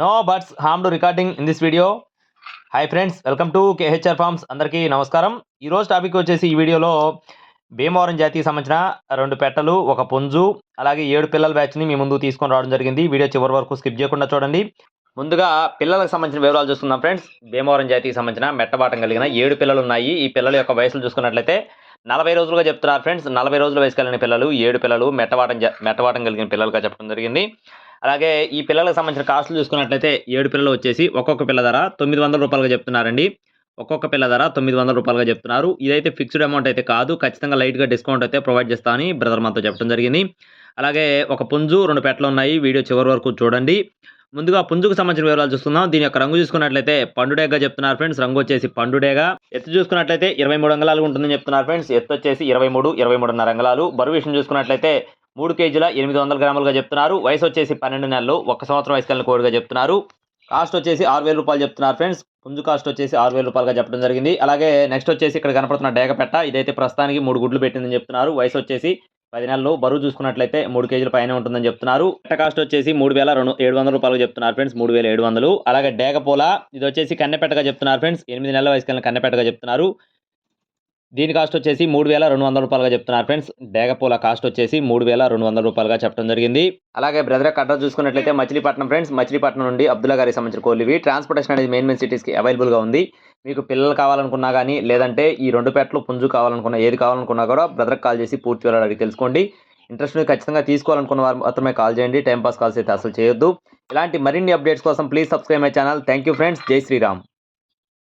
No birds harm to recording in this video hi friends welcome to KHR farms అందరికీ నమస్కారం. ఈరోజు topic వచ్చేసి ఈ వీడియోలో భీమవరం జాతికి సంబంధించిన రెండు పెట్టలు ఒక పుంజు అలాగే ఏడు పిల్లల బ్యాచ్ని మీ ముందు తీసుకొని రావడం జరిగింది. వీడియో చివరి వరకు స్కిప్ చేయకుండా చూడండి. ముందుగా పిల్లలకు సంబంధించిన వివరాలు చూసుకుందాం ఫ్రెండ్స్ భీమవరం జాతికి సంబంధించిన మెట్టబాటం కలిగిన ఏడు పిల్లలు ఉన్నాయి. ఈ పిల్లల యొక్క వయసులు చూసుకున్నట్లయితే నలభై రోజులుగా చెప్తున్నారు ఫ్రెండ్స్ నలభై రోజుల వయసు కలిగిన పిల్లలు ఏడు పిల్లలు మెట్టవాటం మెట్టవాటం కలిగిన పిల్లలుగా చెప్పడం జరిగింది. అలాగే ఈ పిల్లలకు సంబంధించిన కాస్ట్లు చూసుకున్నట్లయితే ఏడు పిల్లలు వచ్చేసి ఒక్కొక్క పిల్ల ధర తొమ్మిది వందల రూపాయలుగా చెప్తున్నారండి. ఒక్కొక్క పిల్ల ధర తొమ్మిది వందల రూపాయలుగా చెప్తున్నారు. ఇదైతే ఫిక్స్డ్ అమౌంట్ అయితే కాదు. ఖచ్చితంగా లైట్గా డిస్కౌంట్ అయితే ప్రొవైడ్ చేస్తామని బ్రదర్ మనతో చెప్పడం జరిగింది. అలాగే ఒక పుంజు రెండు పెట్టలు ఉన్నాయి. వీడియో చివరి వరకు చూడండి. ముందుగా పుంజుకు సంబంధించిన వివరాలు చూస్తున్నాం. దీని యొక్క రంగు చూసుకున్నట్లయితే పండుడేగా చెప్తున్నారు ఫ్రెండ్స్ రంగు వచ్చేసి పండుడేగా. ఎత్తు చూసుకున్నట్లయితే ఇరవై మూడు అంగళాలు ఉంటుందని చెప్తున్నారు ఫ్రెండ్స్ ఎత్తు వచ్చేసి ఇరవై మూడు ఇరవై మూడున్నర అంగళాలు. బరువు విషయం చూసుకున్నట్లయితే మూడు కేజీల ఎనిమిది వందల గ్రాములుగా చెప్తున్నారు. వయసు వచ్చేసి పన్నెండు నెలలు. ఒక సంవత్సరం వయసు కలిగిన కోడిగా చెప్తున్నారు. కాస్ట్ వచ్చేసి ఆరు వేల రూపాయలు చెప్తున్నారు ఫ్రెండ్స్. పుంజు కాస్ట్ వచ్చేసి ఆరు వేల రూపాయలుగా చెప్పడం జరిగింది. అలాగే నెక్స్ట్ వచ్చేసి ఇక్కడ కనపడుతున్న డేగ పెట్ట ఇదైతే ప్రస్తుతానికి మూడు గుడ్లు పెట్టిందని చెప్తున్నారు. వయసు వచ్చేసి పది నెలలు. బరువు చూసుకున్నట్లయితే మూడు కేజీల పైన ఉంటుందని చెప్తున్నారు. పెట్ట కాస్ట్ వచ్చేసి మూడు వేల రెండు ఏడు వందల రూపాయలు చెప్తున్నారు ఫ్రెండ్స్. మూడు వేల ఏడు వందలు. అలాగే డేగపోల ఇది వచ్చేసి కన్నెపెట్టగా చెప్తున్నారు ఫ్రెండ్స్. ఎనిమిది నెలల వయసు కలిగిన కన్నెపెట్టగా చెప్తున్నారు. దీని కాస్ట్ వచ్చేసి మూడు వేల రెండు వందల రూపాయలుగా చెప్తున్నారు ఫ్రెండ్స్. డేగపూల కాస్ట్ వచ్చేసి మూడు వేల రెండు వందల రూపాయలుగా చెప్పడం జరిగింది. అలాగే బ్రదర్ అడ్రస్ చూసుకున్నట్లయితే మచిలీపట్నం ఫ్రెండ్స్ మచిలీపట్నం నుండి అబ్దుల్లా గారికి సంబంధించిన కోళ్ళు ట్రాన్స్పోర్టేషన్ అనేది మెయిన్ మెయిన్ సిటీస్కి అవైలబుల్గా ఉంది. మీకు పిల్లలు కావాలనుకున్నా కానీ లేదంటే ఈ రెండు పేటలు పుంజు కావాలనుకున్నా ఏది కావాలనుకున్నా కూడా బ్రదర్కి కాల్ చేసి పూర్తి వివరాలు అడిగి తెలుసుకోండి. ఇంట్రెస్ట్ మీరు ఖచ్చితంగా తీసుకోవాలనుకున్న వారు మాత్రమే కాల్ చేయండి. టైంపాస్ కాల్స్ అయితే అసలు చేయొద్దు. ఇలాంటి మరిన్ని అప్డేట్స్ కోసం please subscribe my channel thank you friends జై శ్రీరామ్.